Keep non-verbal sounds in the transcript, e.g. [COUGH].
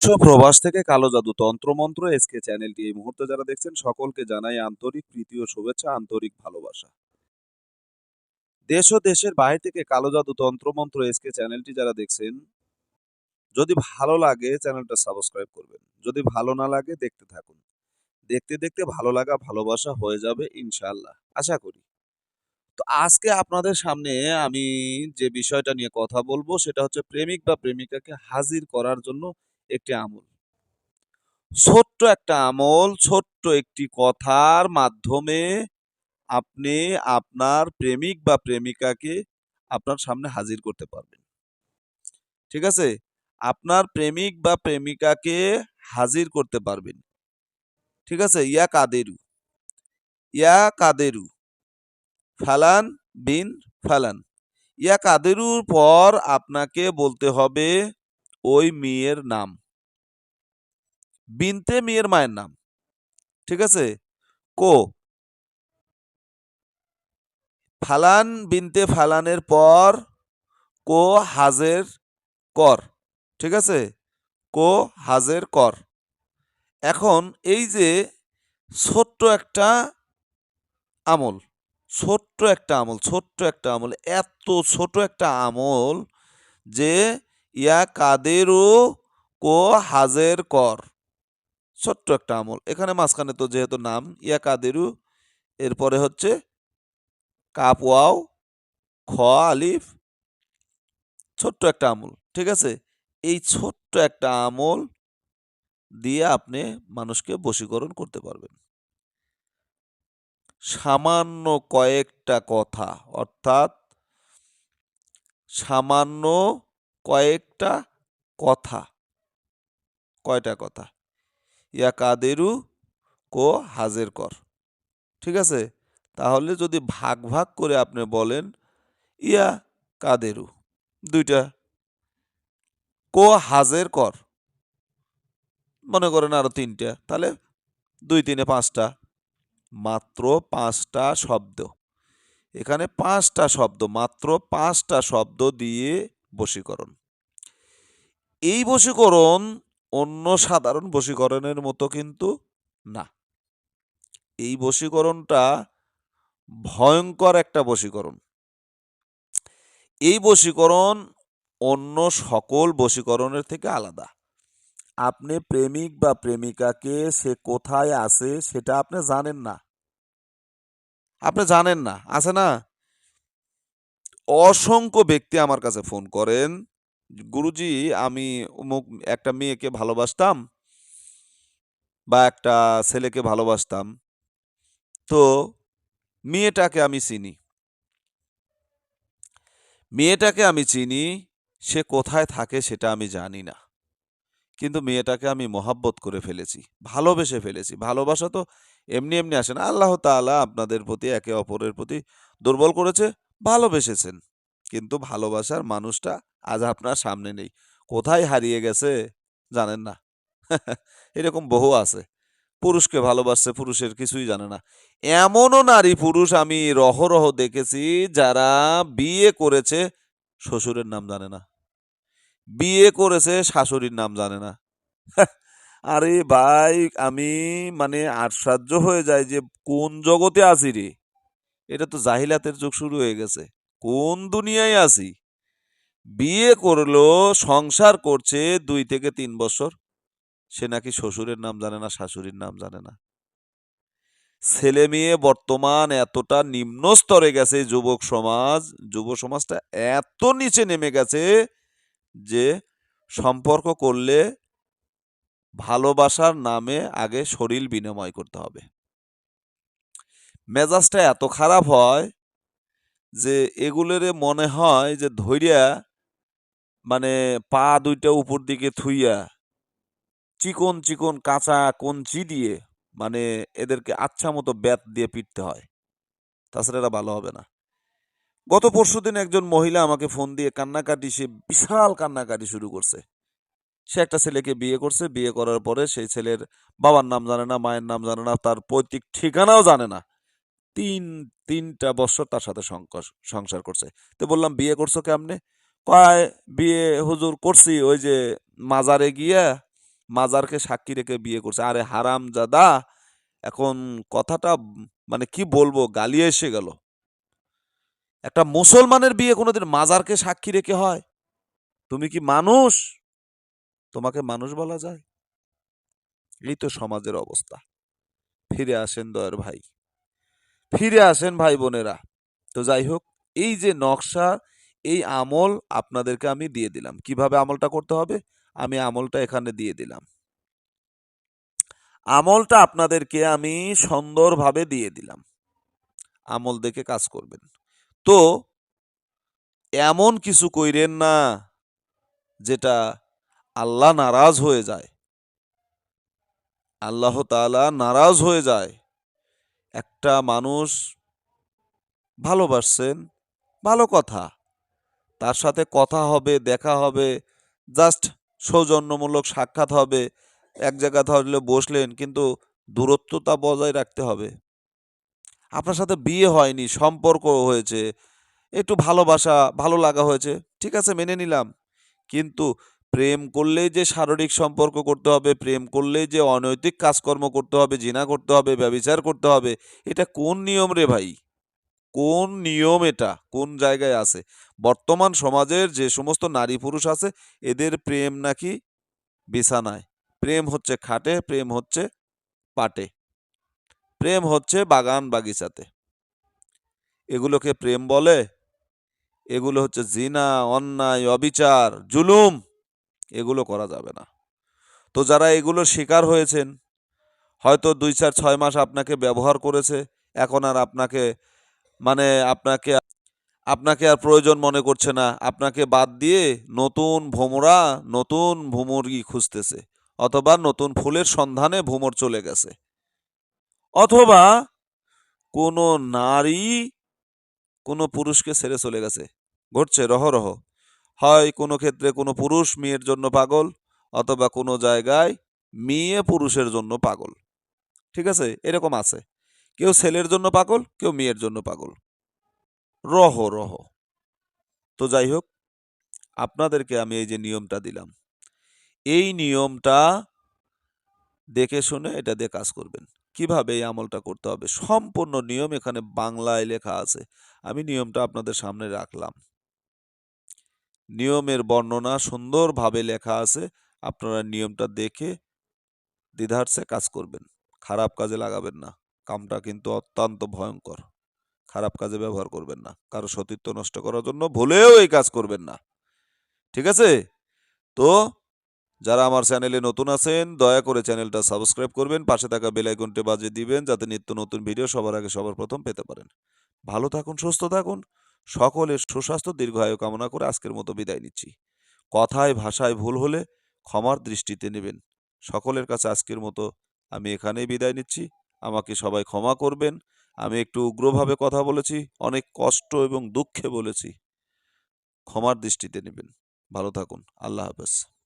প্রবাস থেকে কালো জাদু তন্ত্রমন্ত্র এসকে চ্যানেলটি এই মুহূর্তে যারা দেখছেন, সকলকে জানাই আন্তরিক প্রীতি ও শুভেচ্ছা, আন্তরিক ভালোবাসা। দেশ ও দেশের বাইরে থেকে কালো জাদু তন্ত্রমন্ত্র এসকে চ্যানেলটি যারা দেখছেন, যদি ভালো লাগে চ্যানেলটা সাবস্ক্রাইব করবেন। যদি ভালো না লাগে, দেখতে থাকুন। দেখতে দেখতে ভালো লাগা, ভালোবাসা হয়ে যাবে ইনশাআল্লাহ। আশা করি। তো আজকে আপনাদের সামনে আমি যে বিষয়টা নিয়ে কথা বলব, সেটা হচ্ছে প্রেমিক বা প্রেমিকাকে হাজির করার জন্য একটি আমল। ছোট্ট একটা আমল, ছোট্ট একটি কথার মাধ্যমে আপনি আপনার প্রেমিক বা প্রেমিকাকে আপনার সামনে হাজির করতে পারবেন। ঠিক আছে? আপনার প্রেমিক বা প্রেমিকাকে হাজির করতে পারবেন। ঠিক আছে? ইয়া কাদেরু। ইয়া কাদেরু। ফালান বিন ফালান। ইয়া কাদেরুর পর আপনাকে বলতে হবে, ওই মেয়ের নাম। বিনতে মেয়ের মায়ের নাম। ঠিক আছে? কো। ফালান বিনতে ফালানের পর কো হাজের কর। ঠিক আছে? কো হাজের কর। এখন এই যে ছোট্ট একটা আমল, ছোট্ট একটা আমল, ছোট্ট একটা আমল, এত ছোট একটা আমল যে ইয়া কাদেরও কো হাজের কর। ছোট্ট একটা আমল। এখানে মাঝখানে তো যেহেতু নাম ইয়া কাদেরু এরপরে হচ্ছে কাপ ওয়াও, খ, আলিফ, ছোট্ট একটা আমল, ঠিক আছে? এই ছোট্ট একটা আমল দিয়ে আপনি মানুষকে বশীকরণ করতে পারবেন। সামান্য কয়েকটা কথা, অর্থাৎ সামান্য কয়েকটা কথা, কয়টা কথা? ইয়া কাদেরু কো হাজের কর। ঠিক আছে? তাহলে যদি ভাগ ভাগ করে আপনি বলেন, ইয়া কাদেরু, দুইটা, কো হাজের কর। মনে করেন আরও তিনটা, তাহলে দুই তিনে পাঁচটা, মাত্র পাঁচটা শব্দ। এখানে পাঁচটা শব্দ, মাত্র পাঁচটা শব্দ দিয়ে বশীকরণ। এই বশীকরণ অন্য সাধারণ বশীকরণের মতো কিন্তু না। এই বশীকরণটা ভয়ঙ্কর একটা বশীকরণ। এই বশীকরণ অন্য সকল বশীকরণের থেকে আলাদা। আপনি প্রেমিক বা প্রেমিকাকে সে কোথায় আছে সেটা আপনি জানেন না। আপনি জানেন না, আছে না? অসংখ্য ব্যক্তি আমার কাছে ফোন করেন গুরুজি, আমি অমুক একটা মেয়েকে ভালোবাসতাম বা একটা ছেলেকে ভালোবাসতাম। তো মেয়েটাকে আমি চিনি। মেয়েটাকে আমি চিনি, সে কোথায় থাকে সেটা আমি জানি না। কিন্তু মেয়েটাকে আমি মহাব্বত করে ফেলেছি, ভালোবেসে ফেলেছি। ভালোবাসা তো এমনি এমনি আসে না। আল্লাহ তাআলা আপনাদের প্রতি একে অপরের প্রতি দুর্বল করেছে, ভালোবেসেছেন। কিন্তু ভালোবাসার মানুষটা আজ আপনার সামনে নেই। কোথায় হারিয়ে গেছে জানেন না। [LAUGHS] এরকম বহু আছে। পুরুষকে ভালোবাসছে, পুরুষের কিছুই জানে না। এমনও নারী পুরুষ আমি রহরহ দেখেছি যারা বিয়ে করেছে শ্বশুরের নাম জানে না। বিয়ে করেছে শাশুড়ির নাম জানে না। [LAUGHS] আরে ভাই, আমি মানে আশ্চর্য হয়ে যায় যে কোন জগতে আছি রে এটা তো জাহিলাতের যুগ শুরু হয়ে গেছে। কোন দুনিয়ায় আছি? বিয়ে করল, সংসার করছে দুই থেকে তিন বছর। সে নাকি শ্বশুরের নাম জানে না, শাশুড়ির নাম জানে না। ছেলে মেয়ে বর্তমান এতটা নিম্ন স্তরে গেছে যুবক সমাজ। যুব সমাজটা এত নিচে নেমে গেছে যে সম্পর্ক করলে ভালোবাসার নামে আগে শরীর বিনিময় করতে হবে। মেজাজটা এত খারাপ হয় যে এগুলোরে মনে হয় যে ধৈর্যা মানে পা দুইটা উপর দিকে থুইয়া চিকন চিকন কাঁচা কঞ্চি দিয়ে মানে এদেরকে আচ্ছা মতো ব্যাত দিয়ে পিটতে হয়। তাছাড়া এরা ভালো হবে না। গত পরশুদিন একজন মহিলা আমাকে ফোন দিয়ে কান্নাকাটি, সে বিশাল কান্নাকাটি শুরু করছে। সে একটা ছেলেকে বিয়ে করছে। বিয়ে করার পরে সেই ছেলের বাবার নাম জানে না, মায়ের নাম জানে না, তার পৈতৃক ঠিকানাও জানে না। তিন, তিনটা বছর তার সাথে সংসার করছে। তো বললাম, বিয়ে করছ কেমনে? কয়, বিয়ে হুজুর করছি, ওই যে মাজারে গিয়া মাজারকে সাক্ষী রেখে বিয়ে করছে। আরে হারাম জাদা এখন কথাটা মানে কি বলব, গালিয়ে এসে গেল। একটা মুসলমানের বিয়ে কোনোদিন মাজারকে সাক্ষী রেখে হয়? তুমি কি মানুষ? তোমাকে মানুষ বলা যায়? এই তো সমাজের অবস্থা। ফিরে আসেন দয়ার ভাই। ফিরে আসেন ভাই বোনেরা। তো যাই হোক, এই যে নকশা, এই আমল আপনাদেরকে আমি দিয়ে দিলাম। কীভাবে আমলটা করতে হবে? আমি আমলটা এখানে দিয়ে দিলাম। আমলটা আপনাদেরকে আমি সুন্দরভাবে দিয়ে দিলাম। আমল দেখে কাজ করবেন। তো এমন কিছু কইরেন না, যেটা আল্লাহ নারাজ হয়ে যায়। আল্লাহ তাআলা নারাজ হয়ে যায়। একটা মানুষ ভালোবাসছেন, ভালো কথা। তার সাথে কথা হবে, দেখা হবে জাস্ট সৌজন্যমূলক সাক্ষাৎ হবে, এক জায়গা ধরলে বসলেন, কিন্তু দূরত্বতা বজায় রাখতে হবে। আপনার সাথে বিয়ে হয়নি, সম্পর্ক হয়েছে, একটু ভালোবাসা, ভালো লাগা হয়েছে, ঠিক আছে, মেনে নিলাম। কিন্তু প্রেম করলেই যে শারীরিক সম্পর্ক করতে হবে, প্রেম করলেই যে অনৈতিক কাজকর্ম করতে হবে, জিনা করতে হবে ব্যভিচার করতে হবে, এটা কোন নিয়ম রে ভাই? কোন নিয়ম এটা? কোন জায়গায় আছে? বর্তমান সমাজের যে সমস্ত নারী পুরুষ আছে, এদের প্রেম নাকি বিছানায়? প্রেম হচ্ছে খাটে, প্রেম হচ্ছে পাটে। প্রেম হচ্ছে বাগান বাগিচাতে। এগুলোকে প্রেম বলে, এগুলো হচ্ছে জিনা, অন্যায়, অবিচার, জুলুম। এগুলো করা যাবে না। তো যারা এগুলোর শিকার হয়েছেন, হয়তো দুই চার ছয় মাস আপনাকে ব্যবহার করেছে, এখন আর আপনাকে মানে আপনাকে আপনাকে আর প্রয়োজন মনে করছে না। আপনাকে বাদ দিয়ে নতুন ভোমরা, নতুন ভুমুরগি খুঁজতেছে, অথবা নতুন ফুলের সন্ধানে ভুমর চলে গেছে। অথবা কোনো নারী, কোনো পুরুষকে ছেড়ে চলে গেছে। ঘটছে রহরহ হয় কোনো ক্ষেত্রে কোনো পুরুষ মেয়ের জন্য পাগল অথবা কোনো জায়গায় মেয়ে পুরুষের জন্য পাগল। ঠিক আছে? এরকম আছে। কেউ ছেলের জন্য পাগল, কেউ মেয়ের জন্য পাগল। রহ রহ। তো যাই হোক, আপনাদেরকে আমি এই যে নিয়মটা দিলাম। এই নিয়মটা দেখে শুনে এটা দিয়ে কাজ করবেন। কীভাবে এই আমলটা করতে হবে? সম্পূর্ণ নিয়ম এখানে বাংলায় লেখা আছে। আমি নিয়মটা আপনাদের সামনে রাখলাম। নিয়মের বর্ণনা সুন্দরভাবে লেখা আছে। আপনারা নিয়মটা দেখে দ্বিধার্সে কাজ করবেন। খারাপ কাজে লাগাবেন না। কামটা কিন্তু অত্যন্ত ভয়ঙ্কর। খারাপ কাজে ব্যবহার করবেন না। কারও সতীত্ব নষ্ট করার জন্য ভুলেও এই কাজ করবেন না। ঠিক আছে? তো যারা আমার চ্যানেলে নতুন আছেন, দয়া করে চ্যানেলটা সাবস্ক্রাইব করবেন, পাশে থাকা বেল আইকনটি বাজিয়ে দিবেন, যাতে নিত্য নতুন ভিডিও সবার আগে সবার প্রথম পেতে পারেন। ভালো থাকুন, সুস্থ থাকুন। সকলের সুস্বাস্থ্য দীর্ঘায়ু কামনা করে আজকের মতো বিদায় নিচ্ছি। কথায় ভাষায় ভুল হলে ক্ষমার দৃষ্টিতে নেবেন। সকলের কাছে আজকের মতো আমি এখানেই বিদায় নিচ্ছি। আমাকে সবাই ক্ষমা করবেন। আমি একটু উগ্রভাবে কথা বলেছি, অনেক কষ্ট এবং দুঃখে বলেছি। ক্ষমার দৃষ্টিতে নেবেন। ভালো থাকুন। আল্লাহ হাফেজ।